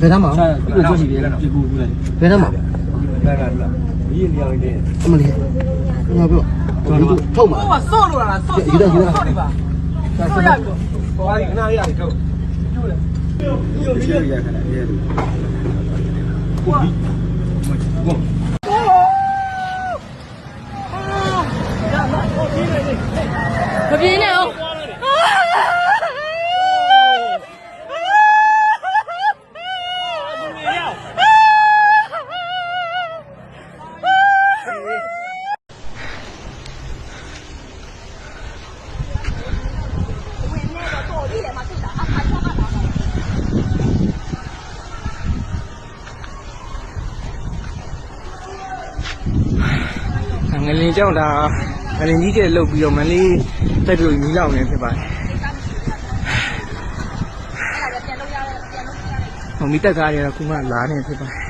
ဘယ်သားမှာဆက်ပြီးတော့ရှိတယ်ဒီကူကူလိုက်ဘယ်သားမှာလာလာလာဒီနေရာလေးအမလေးငါပြောထုတ်မှာဟိုကစော့လို့လားစော့စော့စော့နေပါစော့ရပြီပေါ်ဒီခဏလေးရတယ်ထုတ်ပြုတ်ပြုတ်ရခဏရဲလို့ကိုမပြင်းနဲ့ င်ငလင်ကြောင့်ဒါငလင်ကြီးကျဲလုတ်ပြီးတော့မလေးတက်ပြီးညီလောက်နေဖြစ်ပါတယ်ဟိုမိတက်ကားတွေကတော့ခုမှလာနေဖြစ်ပါတယ်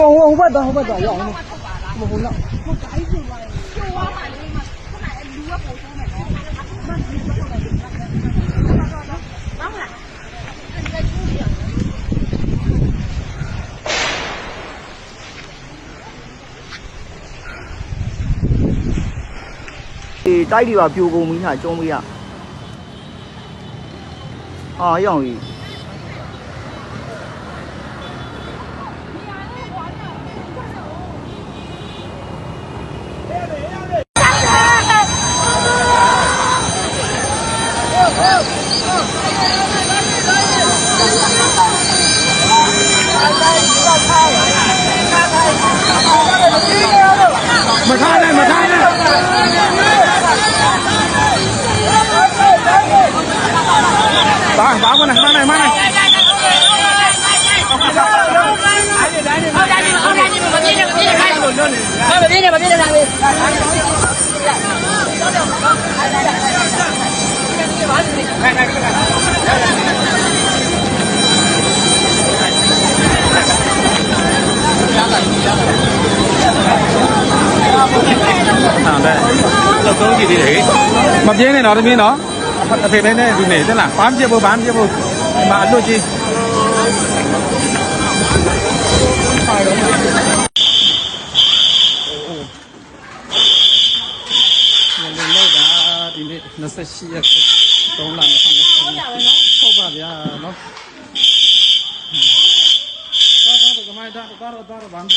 ဟိုဟိုဟိုဘက်တော့ဟိုဘက်တော့ရအောင်ဟိုဟိုတော့ဒီတိုက်တွေပါပြိုကုန်ပြီဟာကျုံးမရအာရောင်ကြီးမ ထားနဲ့မထားနဲ့ တော့သုံးကြည့်သေးတယ်မပြင်းနဲ့တော့တမင်းတော့အဖေမဲနဲ့ဒီနေသလားဘာမှပြဖို့ဘာမှပြဖို့ဒီမှာအလွတ်ကြီးငလင်လောက်တာဒီနေ့28ရက်3လ2020ဟုတ်ပါဗျာနော်တော့တော့ကမိုင်းတော့တော့တော့ဗမ်း